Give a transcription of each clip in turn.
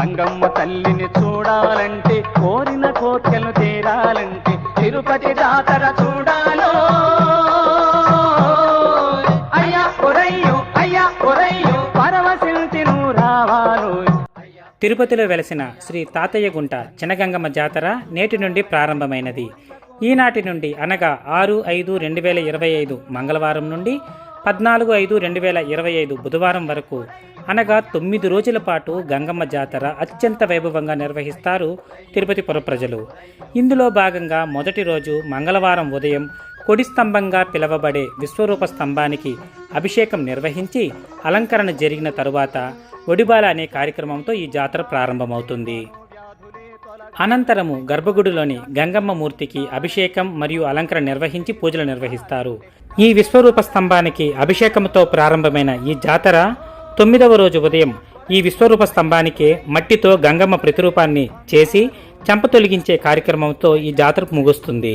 గంగమ్మ తల్లిని చూడాలంటే కోరిన కోర్కెలు తీరాలంటే తిరుపతి జాతర చూడాలో. అయ్యా ఒరయ్యో అయ్యా ఒరయ్యో పరవశించి నువ్వు రావాలో. తిరుపతిలో వెలసిన శ్రీ తాతయ్య గుంట చినగంగమ్మ జాతర నేటి నుండి ప్రారంభమైనది. ఈనాటి నుండి అనగా ఆరు ఐదు రెండు వేల ఇరవై ఐదు మంగళవారం నుండి పద్నాలుగు ఐదు రెండు వేల ఇరవై ఐదు బుధవారం వరకు అనగా తొమ్మిది రోజుల పాటు గంగమ్మ జాతర అత్యంత వైభవంగా నిర్వహిస్తారు తిరుపతి పుర ప్రజలు. ఇందులో భాగంగా మొదటి రోజు మంగళవారం ఉదయం కొడి స్తంభంగా పిలవబడే విశ్వరూప స్తంభానికి అభిషేకం నిర్వహించి అలంకరణ జరిగిన తరువాత ఒడిబాల అనే కార్యక్రమంతో ఈ జాతర ప్రారంభమవుతుంది. అనంతరము గర్భగుడిలోని గంగమ్మ మూర్తికి అభిషేకం మరియు అలంకరణ నిర్వహించి పూజలు నిర్వహిస్తారు. ఈ విశ్వరూప స్తంభానికి అభిషేకంతో ప్రారంభమైన ఈ జాతర తొమ్మిదవ రోజు ఉదయం ఈ విశ్వరూప స్తంభానికి మట్టితో గంగమ్మ ప్రతిరూపాన్ని చేసి చెంప తొలగించే కార్యక్రమంతో ఈ జాతర ముగుస్తుంది.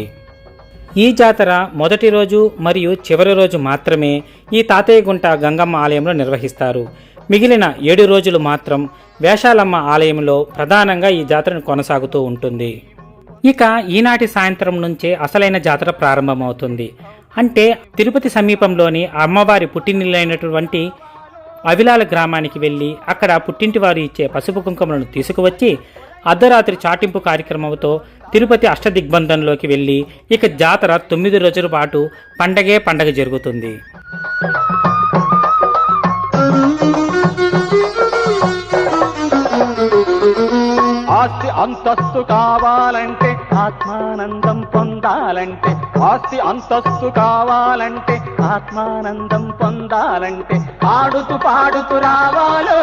ఈ జాతర మొదటి రోజు మరియు చివరి రోజు మాత్రమే ఈ తాతయ్యగుంట గంగమ్మ ఆలయంలో నిర్వహిస్తారు. మిగిలిన ఏడు రోజులు మాత్రం వేషాలమ్మ ఆలయంలో ప్రధానంగా ఈ జాతరను కొనసాగుతూ ఉంటుంది. ఇక ఈనాటి సాయంత్రం నుంచే అసలైన జాతర ప్రారంభమవుతుంది. అంటే తిరుపతి సమీపంలోని అమ్మవారి పుట్టినిల్లైనటువంటి అవిలాల గ్రామానికి వెళ్ళి అక్కడ పుట్టింటి వారు ఇచ్చే పసుపు కుంకుమలను తీసుకువచ్చి అర్ధరాత్రి చాటింపు కార్యక్రమంతో తిరుపతి అష్టదిగ్బంధంలోకి వెళ్ళి ఇక జాతర తొమ్మిది రోజుల పాటు పండగే పండగ జరుగుతుంది. ఆస్తి అంతస్తు కావాలంటే ఆత్మానందం పొందాలంటే ఆస్తి అంతస్తు కావాలంటే ఆత్మానందం పొందాలంటే పాడుతూ పాడుతూ రావాలో.